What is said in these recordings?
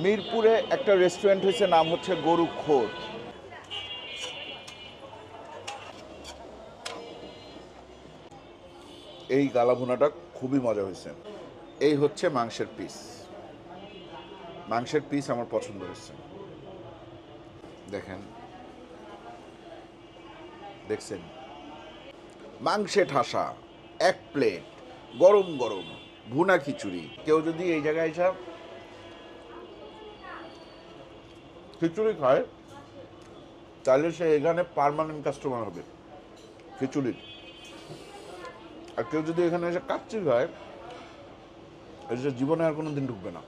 মিরপুরে একটা রেস্টুরেন্ট হয়েছে, নাম হচ্ছে গরু খোর। এই গালাভুনাটা খুবই মজা হয়েছে। এই হচ্ছে মাংসের পিস মাংসের পিস আমার পছন্দ হয়েছে। দেখেন। দেখছেন? মাংসে ঠাসা, এক প্লেট গরম গরম, ভুনা খিচুড়ি। কেউ যদি এই জায়গায় এসে খিচুড়ি খায় তাহলে সে এখানে পার্মানেন্ট কাস্টমার হবে খিচুড়ির আর কেউ যদি এখানে এসে কাচ্চি খায় এসে জীবনে আর কোনো দিন ঢুকবে না।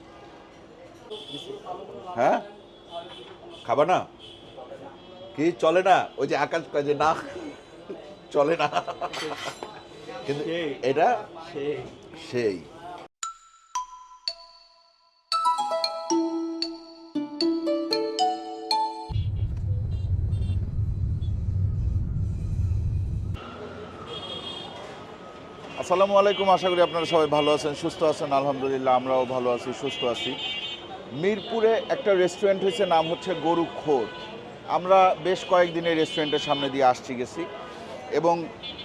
হ্যাঁ? খাবা না? কি? চলে না? ওই যে আকাশ কয় যে না চলে না। কিন্তু। এটা সেই। আসসালামু আলাইকুম, আশা করি আপনারা সবাই ভালো আছেন, সুস্থ আছেন, আলহামদুলিল্লাহ আমরাও ভালো আছি, সুস্থ আছি। মিরপুরে একটা রেস্টুরেন্ট হয়েছে, নাম হচ্ছে গরু খোর। আমরা বেশ কয়েকদিন এই রেস্টুরেন্টের সামনে দিয়ে আসছি, গেছি। এবং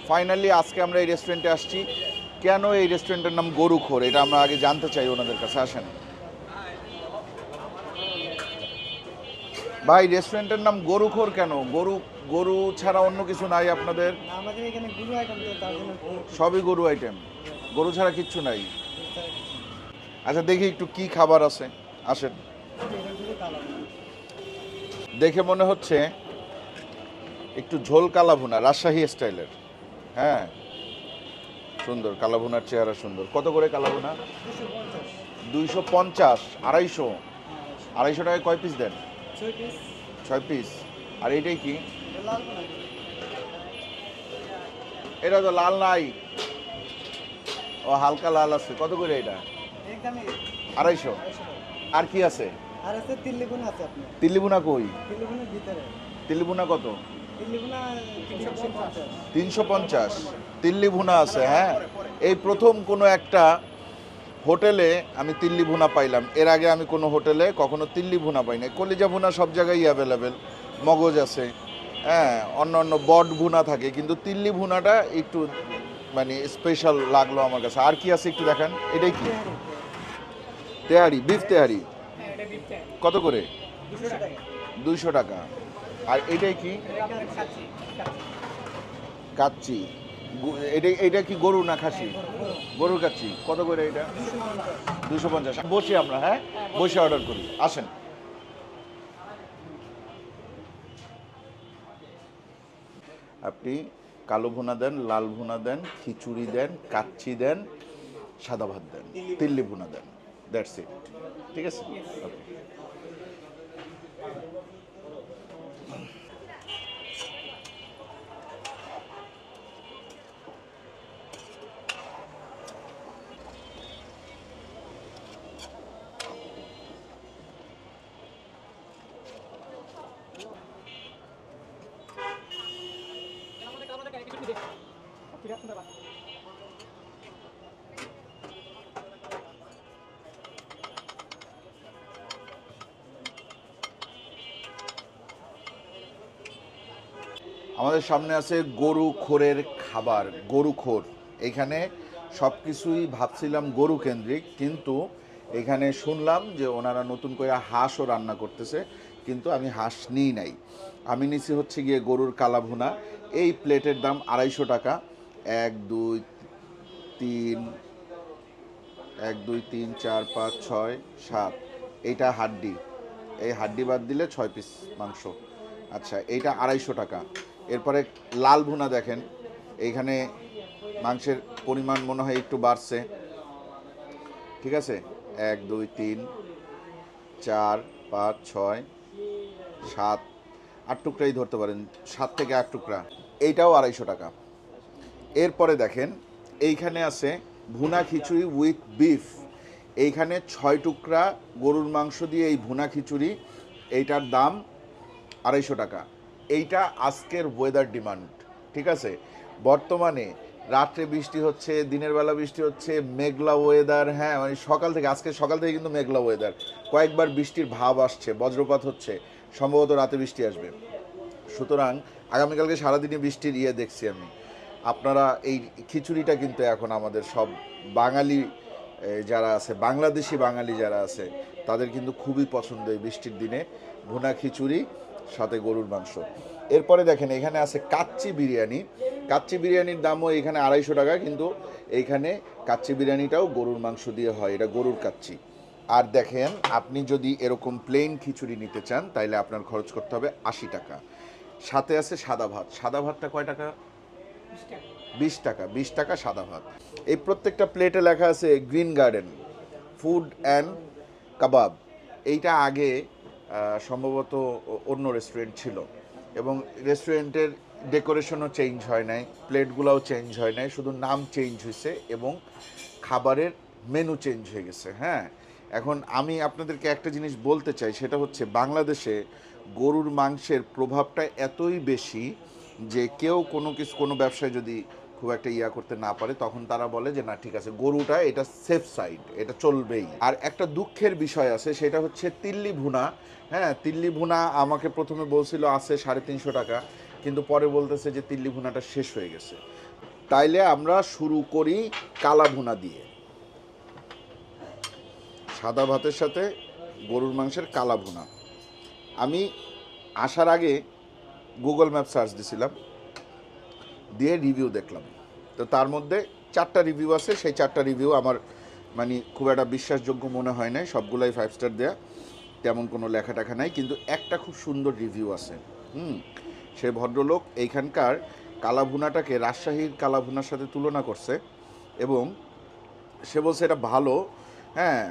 ফাইনালি আজকে আমরা এই রেস্টুরেন্টে আসছি। কেন এই রেস্টুরেন্টের নাম গরু খোর? এটা আমরা আগে জানতে চাই, ওনাদের কাছে আসেন। ভাই রেস্টুরেন্টের নাম গরু খোর কেন? গরু গরু ছাড়া অন্য কিছু নাই আপনাদের? আমাদের এখানে গুরু আইটেম তো তার জন্য সবই গরু আইটেম গরু ছাড়া কিচ্ছু নাই? আচ্ছা দেখি একটু কি খাবার আছে। আসেন। দেখে মনে হচ্ছে একটু ঝোল কালাভুনা রাজশাহী স্টাইলের। হ্যাঁ। সুন্দর কালাভুনার চেহারা সুন্দর। কত করে কালাভুনা দুইশো পঞ্চাশ। আড়াইশো। আড়াইশো। টাকায় কয় পিস দেন? ছয় পিস আর এইটাই কি? এটা তো লাল নাই। ও হালকা লাল আছে। কত করে এটা? আড়াইশো। আর কি আছে? আর আছে তিল্লি আছে আপনার। তিল্লিবুনা কই? তিল্লি ভিতরে। তিল্লিবুনা কত? তিনশো পঞ্চাশ। তিনশো পঞ্চাশ। তিল্লি ভুনা আছে হ্যাঁ? এই প্রথম কোনো একটা হোটেলে আমি তিল্লি ভুনা পাইলাম। এর আগে আমি কোনো হোটেলে কখনো তিল্লি ভুনা পাই নাই কলিজা ভুনা সব জায়গায় অ্যাভেলেবেল মগজ আছে। হ্যাঁ অন্য অন্য বট ভুনা থাকে কিন্তু তিল্লি ভুনাটা একটু মানে স্পেশাল লাগল আমার কাছে। আর কি আছে একটু দেখান? এটাই কি? তেহারি। বিফ তেহারি। কত করে? দুশো টাকা। দুইশো টাকা। আর এটাই কি? কাচ্চি। এটা এটা কি গরু না খাসি? গরুর কাচ্চি। কত করে এটা? দুশো পঞ্চাশ। বসে আমরা হ্যাঁ? বসে। অর্ডার করি। আসেন। আপনি কালো ভুনা দেন লাল ভুনা দেন খিচুড়ি দেন কাচ্চি দেন সাদা ভাত দেন তিল্লি ভুনা দেন। দ্যাটস ইট ঠিক আছে. আমাদের সামনে আছে গরু খোরের খাবার, গরু খোর। এখানে সব কিছুই ভাবছিলাম গরু কেন্দ্রিক, কিন্তু এখানে শুনলাম যে ওনারা নতুন করে হাঁসও রান্না করতেছে, কিন্তু আমি হাঁস নিই নাই। আমি নিছি হচ্ছে গিয়ে গরুর কালাভুনা। এই প্লেটের দাম আড়াইশো টাকা। এক, দুই, তিন, এক, দুই, তিন, চার, পাঁচ, ছয়, সাত। এইটা হাড্ডি। এই হাড্ডি বাদ দিলে ছয় পিস মাংস। আচ্ছা এইটা আড়াইশো টাকা। এরপরে লাল ভুনা দেখেন। এইখানে মাংসের পরিমাণ মনে হয় একটু বাড়ছে। ঠিক আছে? এক, দুই, তিন, চার, পাঁচ, ছয়, সাত, আট টুকরাই ধরতে পারেন। সাত থেকে আট টুকরা। এইটাও আড়াইশো টাকা। এরপরে দেখেন, এইখানে আছে ভুনা খিচুড়ি উইথ বিফ। এইখানে ছয় টুকরা গরুর মাংস দিয়ে এই ভুনা খিচুড়ি, এইটার দাম আড়াইশো টাকা। এইটা আজকের ওয়েদার ডিমান্ড ঠিক আছে? বর্তমানে রাত্রে বৃষ্টি হচ্ছে, দিনের বেলা বৃষ্টি হচ্ছে, মেঘলা ওয়েদার হ্যাঁ মানে সকাল থেকে, আজকে সকাল থেকে কিন্তু মেঘলা ওয়েদার কয়েকবার বৃষ্টির ভাব আসছে, বজ্রপাত হচ্ছে, সম্ভবত রাতে বৃষ্টি আসবে। সুতরাং আগামীকালকে সারাদিনই বৃষ্টির ইয়ে দেখছি আমি। আপনারা এই খিচুড়িটা কিন্তু এখন আমাদের সব বাঙালি যারা আছে, বাংলাদেশি বাঙালি যারা আছে, তাদের কিন্তু খুবই পছন্দ এই বৃষ্টির দিনে ভুনা খিচুড়ি। সাথে গরুর মাংস। এরপরে দেখেন এখানে আছে কাচ্চি বিরিয়ানি। কাচ্চি বিরিয়ানির দামও এখানে আড়াইশো টাকা কিন্তু এইখানে কাচ্চি বিরিয়ানিটাও গরুর মাংস দিয়ে হয় এটা গরুর কাচ্চি। আর দেখেন আপনি যদি এরকম প্লেন খিচুড়ি নিতে চান তাহলে আপনার খরচ করতে হবে আশি টাকা। সাথে আছে সাদা ভাত। সাদা ভাতটা কয় টাকা? বিশ টাকা। বিশ টাকা সাদা ভাত। এই প্রত্যেকটা প্লেটে লেখা আছে Green Garden Food and Kabab. এইটা আগে সম্ভবত অন্য রেস্টুরেন্ট ছিল। এবং রেস্টুরেন্টের ডেকোরেশনও চেঞ্জ হয় নাই প্লেটগুলোও চেঞ্জ হয় নাই, শুধু নাম চেঞ্জ হয়েছে এবং খাবারের মেনু চেঞ্জ হয়ে গেছে হ্যাঁ? এখন আমি আপনাদেরকে একটা জিনিস বলতে চাই, সেটা হচ্ছে বাংলাদেশে গরুর মাংসের প্রভাবটা এতই বেশি যে কেউ কোনো কিছু, কোনো ব্যবসায় যদি খুব একটা ইয়া করতে না পারে, তখন তারা বলে যে, না, ঠিক আছে, গরুটা এটা সেফ সাইড এটা চলবেই। আর একটা দুঃখের বিষয় আছে, সেটা হচ্ছে তিল্লি ভুনা হ্যাঁ তিল্লি ভুনা আমাকে প্রথমে বলছিল, আছে সাড়ে তিনশো টাকা। কিন্তু পরে বলতেছে যে, তিল্লি ভুনাটা শেষ হয়ে গেছে। তাইলে আমরা শুরু করি কালা ভুনা দিয়ে। সাদা ভাতের সাথে গরুর মাংসের কালা ভুনা। আমি আসার আগে গুগল ম্যাপ সার্চ দিছিলাম। দিয়ে রিভিউ দেখলাম। তো তার মধ্যে চারটা রিভিউ আছে, সেই চারটা রিভিউ আমার মানে খুব একটা বিশ্বাসযোগ্য মনে হয় নাই, সবগুলাই ফাইভ স্টার দেয়া, তেমন কোনো লেখা টেখা নাই, কিন্তু একটা খুব সুন্দর রিভিউ আছে। হুম, সে ভদ্রলোক এইখানকার কালাভুনাটাকে, রাজশাহীর কালাভুনার সাথে তুলনা করছে এবং সে বলছে এটা ভালো হ্যাঁ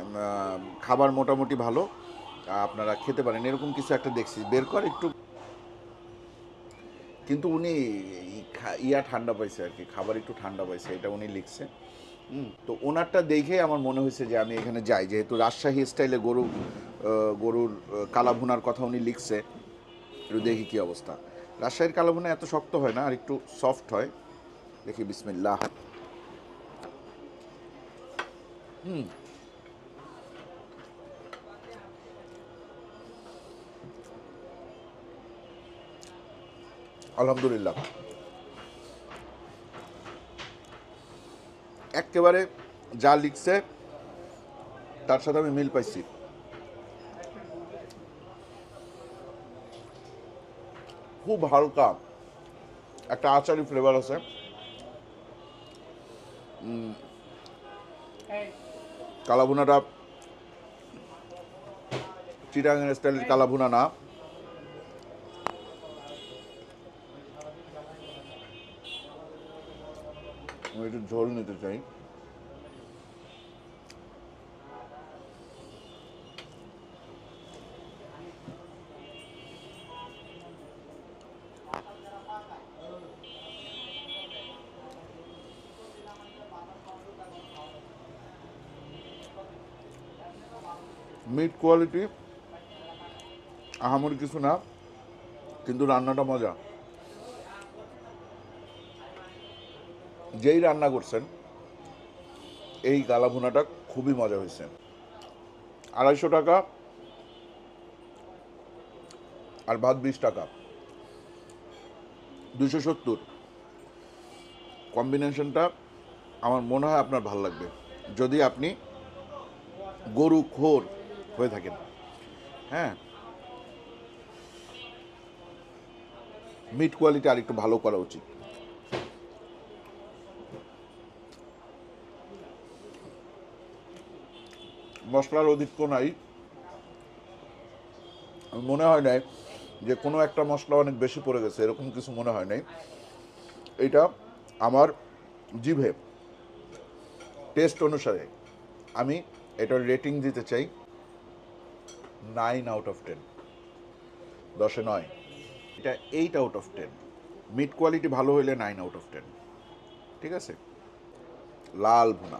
খাবার মোটামুটি ভালো, আপনারা খেতে পারেন, এরকম কিছু একটা দেখছি। বের কর, একটু কিন্তু উনি ইয়া ঠান্ডা পাইছে আর কি, খাবার একটু ঠান্ডা পাইছে, এটা উনি লিখছে। তো ওনারটা দেখে আমার মনে হয়েছে যে আমি এখানে যাই, যেহেতু রাজশাহী স্টাইলে গরু গরুর কালাভুনার কথা উনি লিখছে। একটু দেখি কী অবস্থা। রাজশাহীর কালাভুনা এত শক্ত হয় না, আর একটু সফট হয়। দেখি, বিসমিল্লাহ। হুম আলহামদুলিল্লাহ। একেবারে যা লিখছে, তার সাথে আমি মিল পাইছি। খুব হালকা একটা আচারি ফ্লেভার আছে। কালাভুনাটা চিটাগাং স্টাইলের কালাভুনা না। আমি একটু ঝোল নিতে চাই। মিট কোয়ালিটি আহামরি কিছু না কিন্তু রান্নাটা মজা। যেই রান্না করছেন, এই গালাভুনাটা খুবই মজা হয়েছে। আড়াইশো টাকা আর ভাত বিশ টাকা। দুশো সত্তর। কম্বিনেশনটা আমার মনে হয় আপনার ভালো লাগবে। যদি আপনি গরু খোর হয়ে থাকেন। হ্যাঁ? মিট কোয়ালিটি আর একটু ভালো করা উচিত। মশলার অধিক্য নাই। মনে হয় নাই যে কোনো একটা মশলা অনেক বেশি পড়ে গেছে, এরকম কিছু মনে হয় নাই। এটা আমার জিভে। টেস্ট অনুসারে আমি এটার রেটিং দিতে চাই নাইন আউট অফ টেন। দশে নয়। এটা eight out of ten. Mid quality ভালো হইলে নাইন আউট অফ টেন। ঠিক আছে? লাল ভুনা।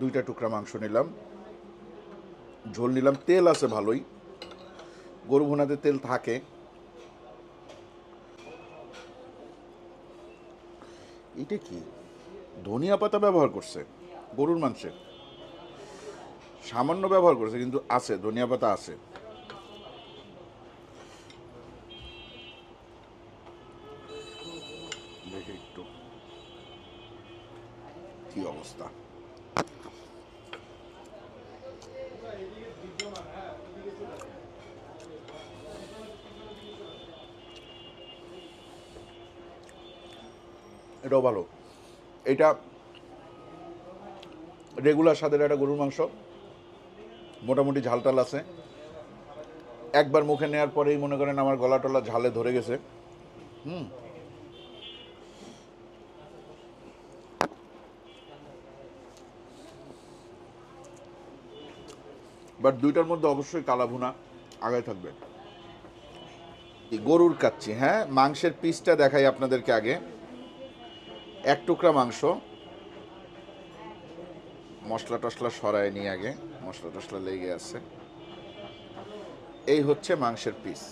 দুইটা টুকরা মাংস নিলাম। ঝোল নিলাম, তেল আছে ভালোই। গরু ভুনাতে তেল থাকে। এটা কি? ধনিয়া পাতা ব্যবহার করছে, গরুর মাংসে। সামান্য ব্যবহার করছে, কিন্তু আছে, ধনিয়া পাতা আছে। রেগুলার স্বাদের একটা গরুর মাংস। মোটামুটি ঝাল টাল আছে। একবার মুখে নেওয়ার পরেই মনে করেন আমার গলা টলা ঝালে ধরে গেছে। হুম। বাট দুইটার মধ্যে অবশ্যই কালা ভুনা আগে থাকবে গরুর কাচ্ছি হ্যাঁ? মাংসের পিসটা দেখাই আপনাদেরকে আগে। এক টুকরা মাংস। মশলা টশলা সরায় নিয়ে আগে, মশলা টশলা লেগে আছে। এই হচ্ছে মাংসের পিস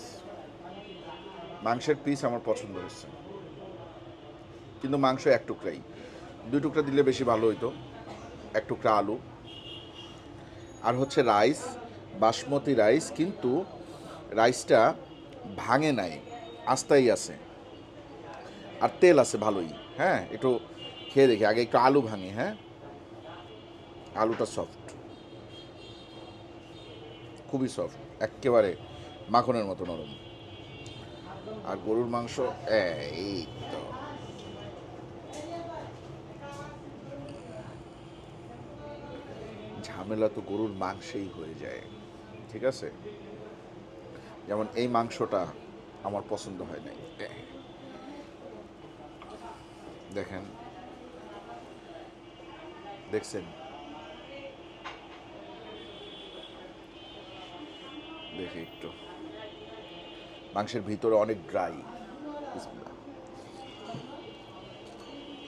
মাংসের পিস আমার পছন্দ হচ্ছে কিন্তু মাংস এক টুকরাই। দুই টুকরা দিলে বেশি ভালো হইতো। এক টুকরা আলু। আর হচ্ছে রাইস, বাসমতি রাইস, কিন্তু রাইসটা ভাঙে নাই, আস্তাই আছে। আর তেল আছে ভালোই হ্যাঁ? একটু খেয়ে দেখি, আগে একটু আলু ভাঙি হ্যাঁ? আলুটা সফট খুবই সফট একেবারে মাখনের মতো নরম। আর গরুর মাংস, এই তো। ঝামেলা তো গরুর মাংসেই হয়ে যায়, ঠিক আছে? যেমন এই মাংসটা আমার পছন্দ হয় নাই। দেখেন, দেখছেন? দেখি একটু। মাংসের ভিতরে অনেক ড্রাই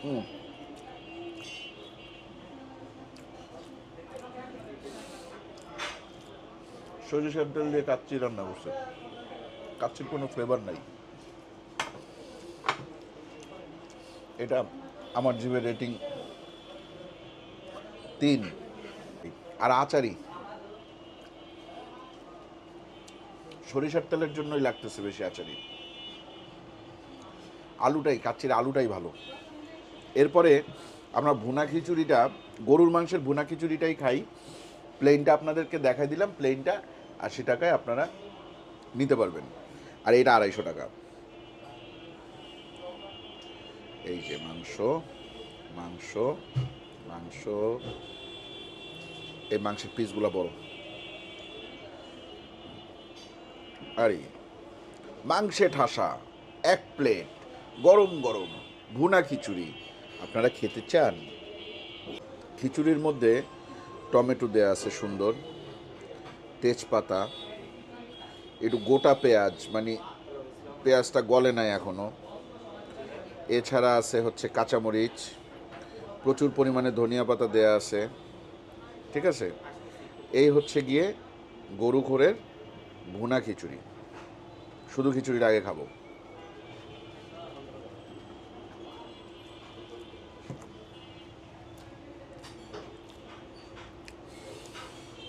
হুম। সরিষার তেল দিয়ে কাচ্চি রান্না করছে। কাচ্চির কোনো ফ্লেভার নাই। এটা আমার জিভের রেটিং তিন। আর আচারি সরিষার তেলের জন্যই লাগতেছে বেশি আচারি আলুটাই, কাচ্চির আলুটাই ভালো। এরপরে আমরা ভুনা খিচুড়িটা, গরুর মাংসের ভুনা খিচুড়িটাই খাই। প্লেনটা আপনাদেরকে দেখাই দিলাম প্লেনটা আশি টাকায় আপনারা নিতে পারবেন। আর এটা আড়াইশো টাকা। এই যে মাংস মাংস মাংস। এই মাংসের পিসগুলো বড়। আরে, মাংসে ঠাসা, এক প্লেট, গরম গরম, ভুনা খিচুড়ি। আপনারা খেতে চান? খিচুড়ির মধ্যে টমেটো দেয়া আছে সুন্দর, তেজপাতা, একটু গোটা পেঁয়াজ মানে পেঁয়াজটা গলে নাই এখনও এছাড়া আছে হচ্ছে কাঁচামরিচ, প্রচুর পরিমাণে ধনিয়া পাতা দেয়া আছে, ঠিক আছে? এই হচ্ছে গিয়ে গরু খোরের ভুনা খিচুড়ি। শুধু খিচুড়ির আগে খাব।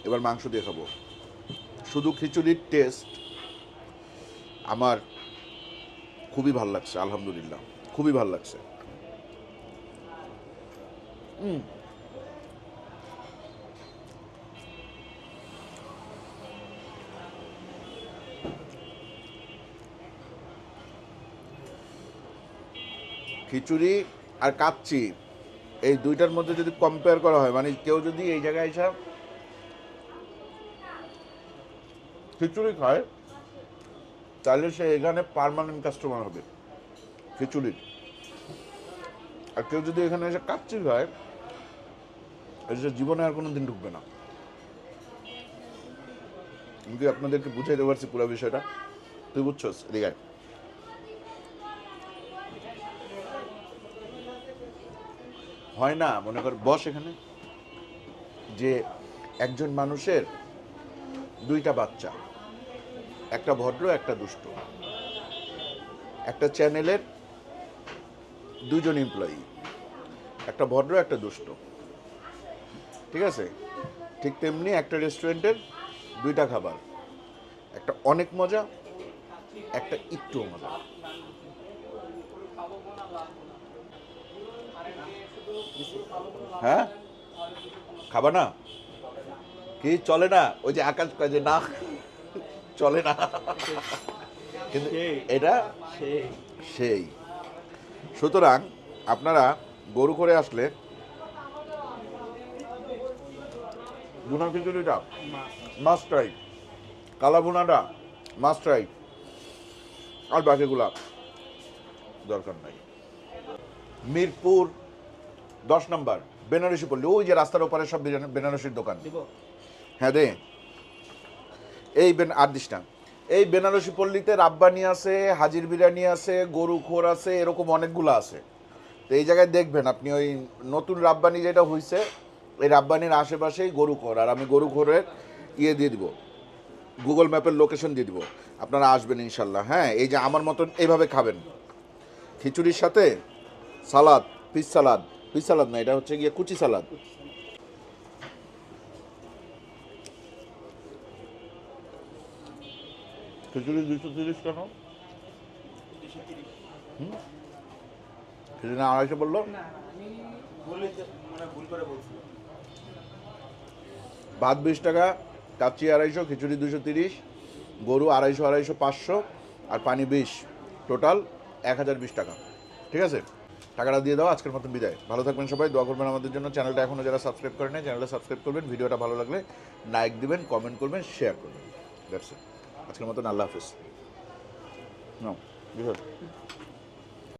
এবার মাংস দিয়ে খাব। শুধু খিচুড়ির টেস্ট আমার খুবই ভালো লাগছে, আলহামদুলিল্লাহ। খুবই ভালো লাগছে। হুম খিচুড়ি আর কাচ্চি, এই দুইটার মধ্যে যদি কম্পেয়ার করা হয় মানে কেউ যদি এই জায়গায় এসে খিচুড়ি খায়, তাহলে সে এখানে পার্মানেন্ট কাস্টমার হবে, খিচুড়ির। আর কেউ যদি এখানে এসে কাচ্চি খায় সে জীবনে আর কোনো দিন ঢুকবে না। আমি কি আপনাদেরকে বুঝাইতে পারছি পুরো বিষয়টা? তুই বুঝছস? এদিকে হয় না, মনে কর, বস এখানে। যে একজন মানুষের দুইটা বাচ্চা, একটা ভদ্র, একটা দুষ্ট। একটা চ্যানেলের দুজন এমপ্লয়ি একটা ভদ্র, একটা দুষ্ট। ঠিক আছে? ঠিক তেমনি একটা রেস্টুরেন্টের দুইটা খাবার, একটা অনেক মজা, একটা একটু মজা। হ্যাঁ? খাবা না? কি? চলে না? ওই যে আকাশ যে না চলে না। কিন্তু এটা সেই। সুতরাং আপনারা গরু করে আসলে বুনা খিচুড়িটা মাস্ট ট্রাই কালা বুনাটা মাস্ট ট্রাই আর বাকিগুলা দরকার নাই। মিরপুর দশ নম্বর বেনারসি পল্লী। ওই যে রাস্তার ওপারে সব বেনারসির দোকান। দিব। হ্যাঁ দে। এই বেন আর দিস না। এই বেনারসি পল্লীতে রাব্বানি আছে হাজির বিরিয়ানি আছে গরু খোর আছে এরকম অনেকগুলো আছে। তো এই জায়গায় দেখবেন আপনি ওই নতুন রাব্বানি যেটা হয়েছে এই রাব্বানির আশেপাশেই গরু খোর। আর আমি গরু খোরের ইয়ে দিয়ে দিব। গুগল ম্যাপের লোকেশন দিয়ে দিব। আপনারা আসবেন ইনশাল্লাহ। হ্যাঁ এই যে আমার মতন এইভাবে খাবেন। খিচুড়ির সাথে সালাদ পিস সালাদ। পিস সালাদ না এটা হচ্ছে গিয়ে কুচি সালাদ? খিচুড়ি দুশো তিরিশ কেন? খিচুড়ি না আড়াইশো বলল? ভাত বিশ টাকা কাচ্চি আড়াইশো খিচুড়ি দুশো তিরিশ গরু আড়াইশো আড়াইশো পাঁচশো আর পানি বিশ। টোটাল এক হাজার বিশ টাকা। ঠিক আছে? টাকাটা দিয়ে দাও, আজকের মতন বিদায়। ভালো থাকবেন সবাই, দোয়া করবেন আমাদের জন্য। চ্যানেলটা এখনও যারা সাবস্ক্রাইব করেন, চ্যানেলটা সাবস্ক্রাইব করবেন, ভিডিওটা ভালো লাগলে লাইক দিবেন কমেন্ট করবেন শেয়ার করবেন। আজকের মতন আল্লাহ হাফিজ। নাও